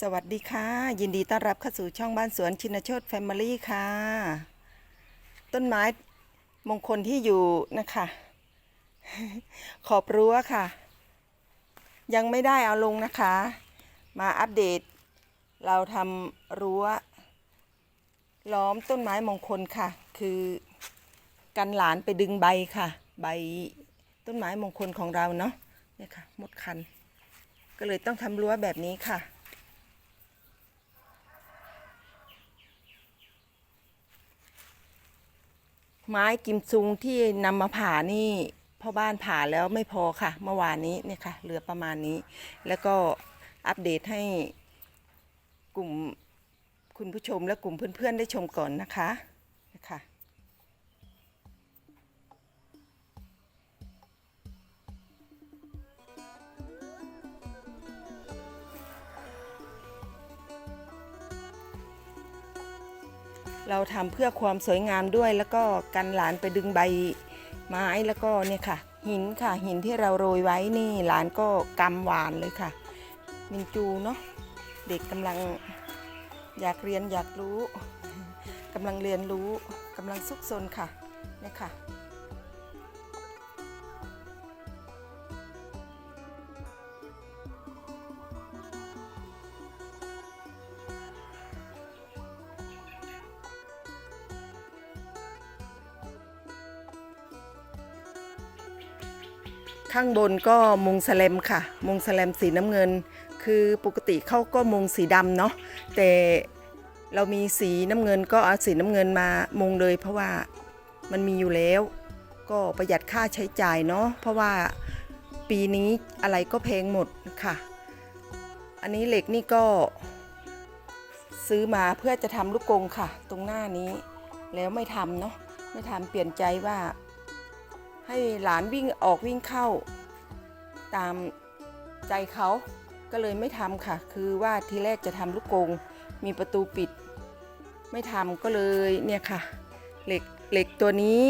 สวัสดีค่ะ ยินดีต้อนรับเข้าสู่ช่องบ้านสวนชินโชตแฟมิลี่ค่ะ ต้นไม้มงคลที่อยู่นะคะ ขอบรั้วค่ะ ยังไม่ได้เอาลงนะคะ มาอัปเดต เราทำรั้ว ล้อมต้นไม้มงคลค่ะ คือกันหลานไปดึงใบค่ะ ใบต้นไม้มงคลของเราเนาะเนี่ยค่ะหมดคัน ก็เลยต้องทำรั้วแบบนี้ค่ะ ไม้กิมซุงที่นำมาผ่านี่พ่อบ้านผ่าแล้วไม่พอค่ะ เมื่อวานนี้เนี่ยค่ะเหลือประมาณนี้ แล้วก็อัปเดตให้กลุ่มคุณผู้ชมและกลุ่มเพื่อนๆได้ชมก่อนนะคะนะคะ เราทำเพื่อความสวยงามด้วย แล้วก็กันหลานไปดึงใบไม้แล้วก็เนี่ยค่ะ หินค่ะหินที่เราโรยไว้นี่หลานก็กำหวานเลยค่ะ มินจูเนาะเด็กกำลังอยากเรียนอยากรู้กำลังเรียนรู้กำลังซุกซนค่ะเนี่ยค่ะ ข้างบนก็มุงสแลมค่ะ มุงสแลมสีน้ำเงิน คือปกติเขาก็มุงสีดำเนาะแต่เรามีสีน้ำเงินก็เอาสีน้ำเงินมามุงเลย เพราะว่ามันมีอยู่แล้ว ก็ประหยัดค่าใช้จ่ายเนาะเพราะว่าปีนี้อะไรก็แพงหมดค่ะ อันนี้เหล็กนี่ก็ซื้อมาเพื่อจะทำลูกกงค่ะ ตรงหน้านี้แล้วไม่ทำเนาะไม่ทำเปลี่ยนใจว่า ให้หลานวิ่งออกวิ่งเข้า ตามใจเขาก็เลยไม่ทำค่ะ คือว่าทีแรกจะทำลูกกรงมีประตูปิด ไม่ทำก็เลยเนี่ยค่ะเหล็กเหล็กตัวนี้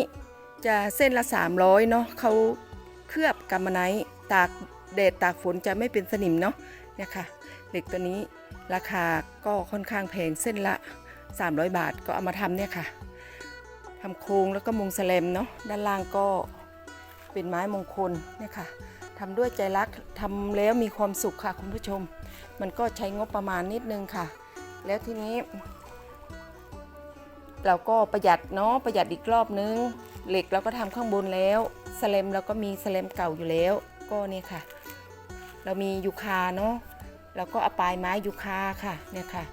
จะเส้นละ 300เนาะเขาเคลือบกำมะไนท์ตากแดดตากฝนจะไม่เป็นสนิมเนาะเนี่ยค่ะเหล็กตัวนี้ราคาก็ค่อนข้างแพงเส้นละ 300 บาทก็เอามาทำเนี่ยค่ะทำโครงแล้วก็มุงแสลมเนาะด้านล่างก็ เป็นไม้มงคลเนี่ยค่ะทำด้วยใจรักทำแล้วมีความสุขค่ะคุณผู้ชม มันก็ใช้งบประมาณนิดนึงค่ะ แล้วทีนี้ เราก็ประหยัดเนาะประหยัดอีกรอบนึง เหล็กเราก็ทำข้างบนแล้วสเลมเราก็มีสเลมเก่าอยู่แล้ว ก็เนี่ยค่ะ เรามียูคาเนาะเราก็เอาปลายไม้ยูคาค่ะเนี่ยค่ะ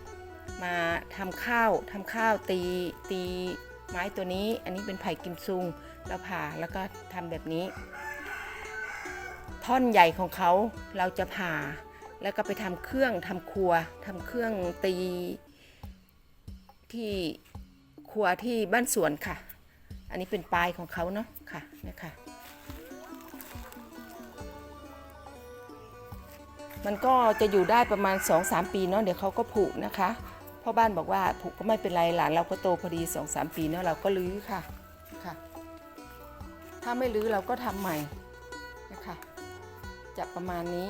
มาทำข้าวทำข้าวตีตีไม้ตัวนี้ อันนี้เป็นไผ่กิมซุง เราผ่าแล้วก็ทำแบบนี้ ท่อนใหญ่ของเขาเราจะผ่า แล้วก็ไปทำเครื่องทำครัวทำเครื่องตีที่ครัวที่บ้านสวนค่ะ อันนี้เป็นปลายของเขาเนาะค่ะนี่ยค่ะมันก็จะอยู่ได้ประมาณ 2-3 ปีเนาะเดี๋ยวเขาก็ผุนะคะพ่อบ้านบอกว่าผุก็ไม่เป็นไรหลานเราก็โตพอดี 2-3 ปีเนาะเราก็รื้อค่ะ ถ้าไม่รื้อเราก็ทำใหม่นะคะจะประมาณนี้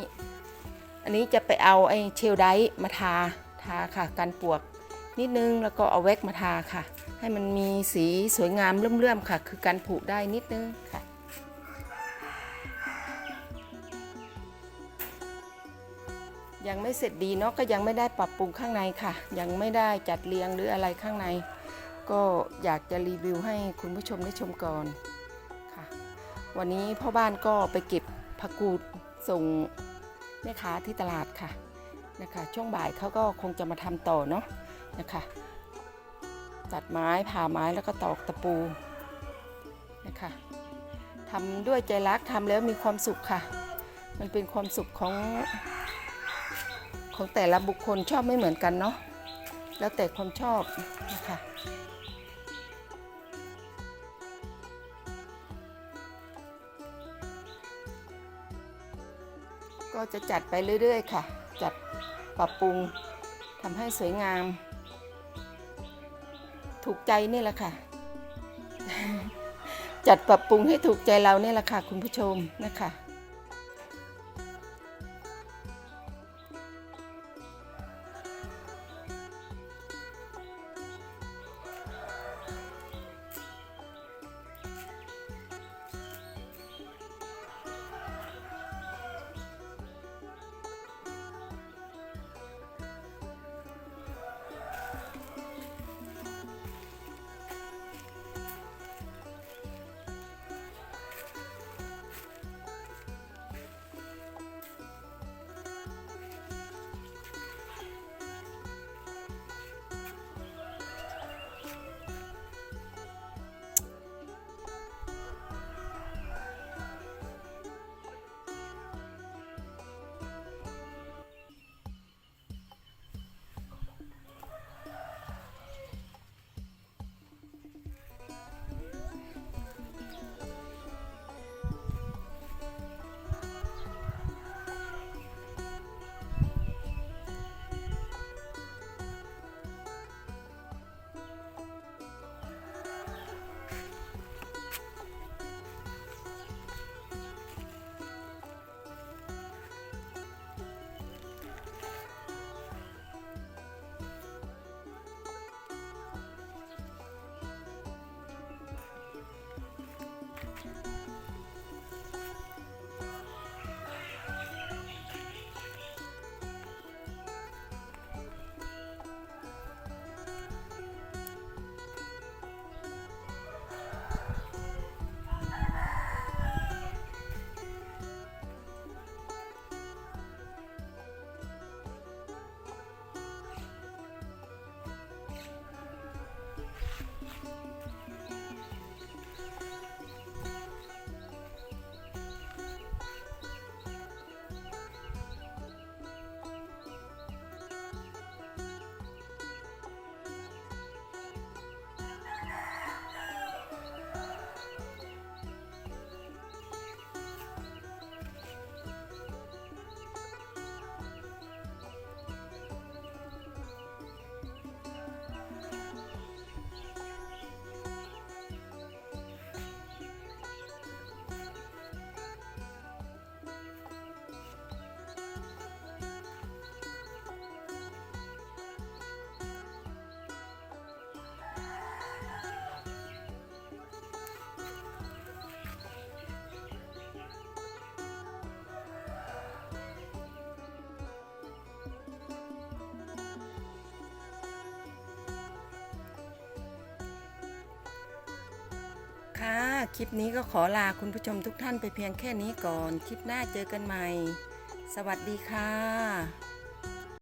อันนี้จะไปเอาไอ้เชลไดมาทาทาค่ะกันปวกนิดนึงแล้วก็เอาแว็กมาทาค่ะ ให้มันมีสีสวยงามเลื่อมๆค่ะ คือกันผุได้นิดนึงค่ะยังไม่เสร็จดีเนาะก็ยังไม่ได้ปรับปรุงข้างในค่ะ ยังไม่ได้จัดเรียงหรืออะไรข้างใน ก็อยากจะรีวิวให้คุณผู้ชมได้ชมก่อน วันนี้พ่อบ้านก็ไปเก็บผักกูดส่งแม่ค้าที่ตลาดค่ะนะคะ ช่วงบ่ายเขาก็คงจะมาทำต่อเนาะนะคะตัดไม้ผ่าไม้แล้วก็ตอกตะปูนะคะทำด้วยใจรักทำแล้วมีความสุขค่ะ มันเป็นความสุขของของแต่ละบุคคลชอบไม่เหมือนกันเนาะแล้วแต่ความชอบนะคะ ก็จะจัดไปเรื่อยๆ ค่ะ จัดปรับปรุงทำให้สวยงาม ถูกใจนี่แหละค่ะ จัดปรับปรุงให้ถูกใจเราเนี่ยแหละค่ะ คุณผู้ชมนะคะ คลิปนี้ก็ขอลาคุณผู้ชมทุกท่านไปเพียงแค่นี้ก่อน คลิปหน้าเจอกันใหม่ สวัสดีค่ะ